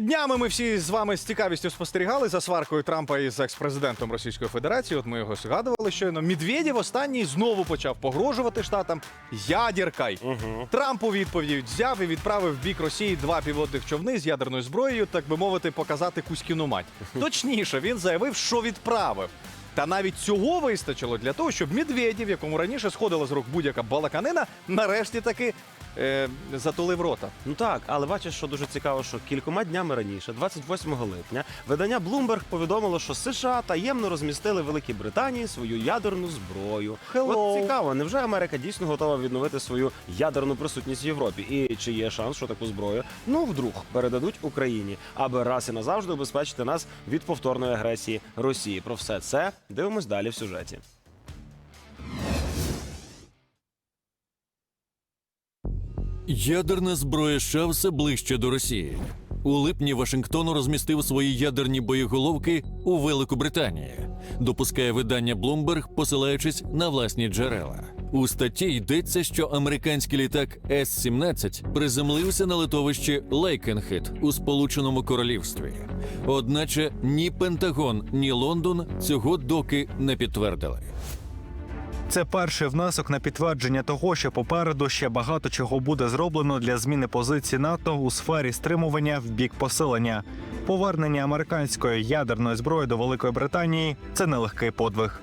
Днями ми всі з вами з цікавістю спостерігали за сваркою Трампа із екс-президентом Російської Федерації. От ми його згадували щойно. Медведєв останній знову почав погрожувати штатам ядеркай. Трамп у відповідь взяв і відправив в бік Росії два піводних човни з ядерною зброєю, так би мовити, показати кузькіну мать. Точніше, він заявив, що відправив. Та навіть цього вистачило для того, щоб Медведєв, якому раніше сходила з рук будь-яка балаканина, нарешті таки е, затулив рота. Ну так, але бачиш, що дуже цікаво, що кількома днями раніше, 28 липня, видання Bloomberg повідомило, що США таємно розмістили в Великій Британії свою ядерну зброю. Hello. От цікаво, невже Америка дійсно готова відновити свою ядерну присутність в Європі? І чи є шанс, що таку зброю ну вдруг передадуть Україні, аби раз і назавжди убезпечити нас від повторної агресії Росії? Про все це дивимось далі в сюжеті. Ядерна зброя США все ближче до Росії. У липні Вашингтон розмістив свої ядерні боєголовки у Великобританії, допускає видання Bloomberg, посилаючись на власні джерела. У статті йдеться, що американський літак С-17 приземлився на литовищі Лейкенхит у Сполученому Королівстві. Одначе ні Пентагон, ні Лондон цього доки не підтвердили. Це перший внесок на підтвердження того, що попереду ще багато чого буде зроблено для зміни позиції НАТО у сфері стримування в бік посилення. Повернення американської ядерної зброї до Великої Британії це нелегкий подвиг.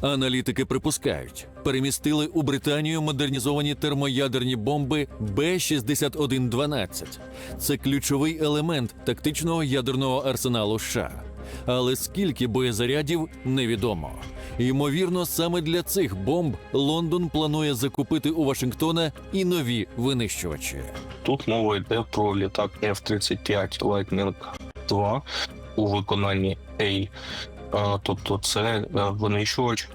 Аналітики припускають, перемістили у Британію модернізовані термоядерні бомби Б-6112. Це ключовий елемент тактичного ядерного арсеналу США. Але скільки боєзарядів невідомо. Ймовірно, саме для цих бомб Лондон планує закупити у Вашингтона і нові винищувачі. Тут мова йде про літак F-35 Lightning 2 у виконанні A. Тобто це е, винищувач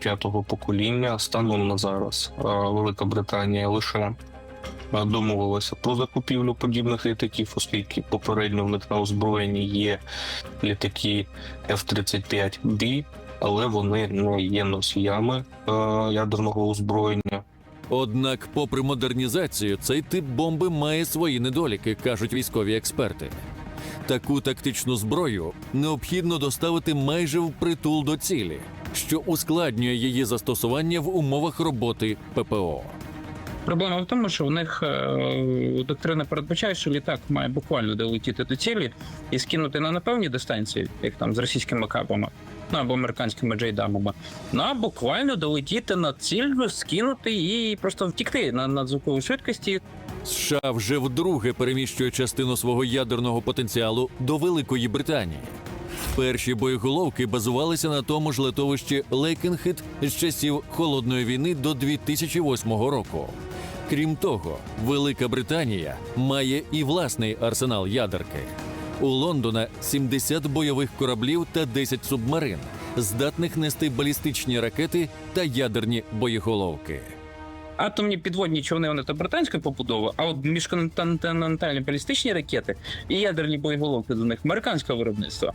п'ятого покоління. Станом на зараз Велика Британія лише а, домовилася про закупівлю подібних літаків, оскільки попередньо в них на озброєнні є літаки F-35B, але вони не є носіями а, ядерного озброєння. Однак, попри модернізацію, цей тип бомби має свої недоліки, кажуть військові експерти. Таку тактичну зброю необхідно доставити майже впритул до цілі, що ускладнює її застосування в умовах роботи ППО. Проблема в тому, що в них е, доктрина передбачає, що літак має буквально долетіти до цілі і скинути на певні дистанції, як там з російськими капами, ну або американськими джейдамами, ну а буквально долетіти на ціль, скинути і просто втікти на надзвуковій швидкості. США вже вдруге переміщує частину свого ядерного потенціалу до Великої Британії. Перші боєголовки базувалися на тому ж литовищі Лейкенхит з часів холодної війни до 2008 року. Крім того, Велика Британія має і власний арсенал ядерки. У Лондона 70 бойових кораблів та 10 субмарин, здатних нести балістичні ракети та ядерні боєголовки. Атомні підводні човни вони то британської побудови, а от міжконтинентальні балістичні ракети і ядерні боєголовки до них американського виробництва.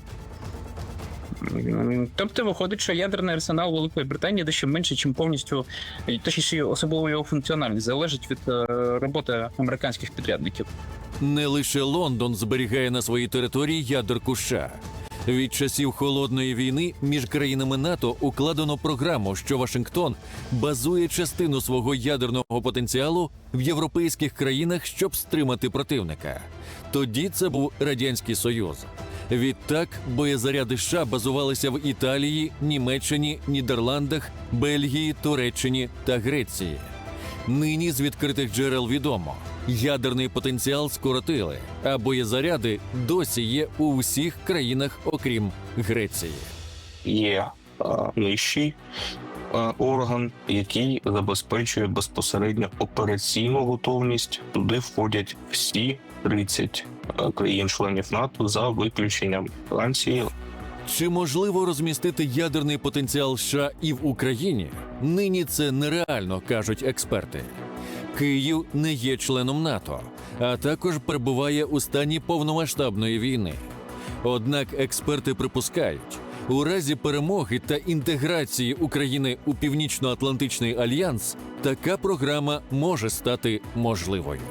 Тобто виходить, що ядерний арсенал Великої Британії дещо менше, чим повністю, точніше, особливо його функціональність залежить від е, роботи американських підрядників. Не лише Лондон зберігає на своїй території ядерку США. Від часів холодної війни між країнами НАТО укладено програму, що Вашингтон базує частину свого ядерного потенціалу в європейських країнах, щоб стримати противника. Тоді це був радянський союз. Відтак боєзаряди США базувалися в Італії, Німеччині, Нідерландах, Бельгії, Туреччині та Греції. Нині з відкритих джерел відомо, ядерний потенціал скоротили, а боєзаряди досі є у всіх країнах, окрім Греції. є нижчий орган, який забезпечує безпосередньо операційну готовність. Туди входять всі 30 а, країн-членів НАТО за виключенням Франції, Чи можливо розмістити ядерний потенціал США і в Україні? Нині це нереально, кажуть експерти. Київ не є членом НАТО, а також перебуває у стані повномасштабної війни. Однак експерти припускають, у разі перемоги та інтеграції України у Північно-Атлантичний альянс така програма може стати можливою.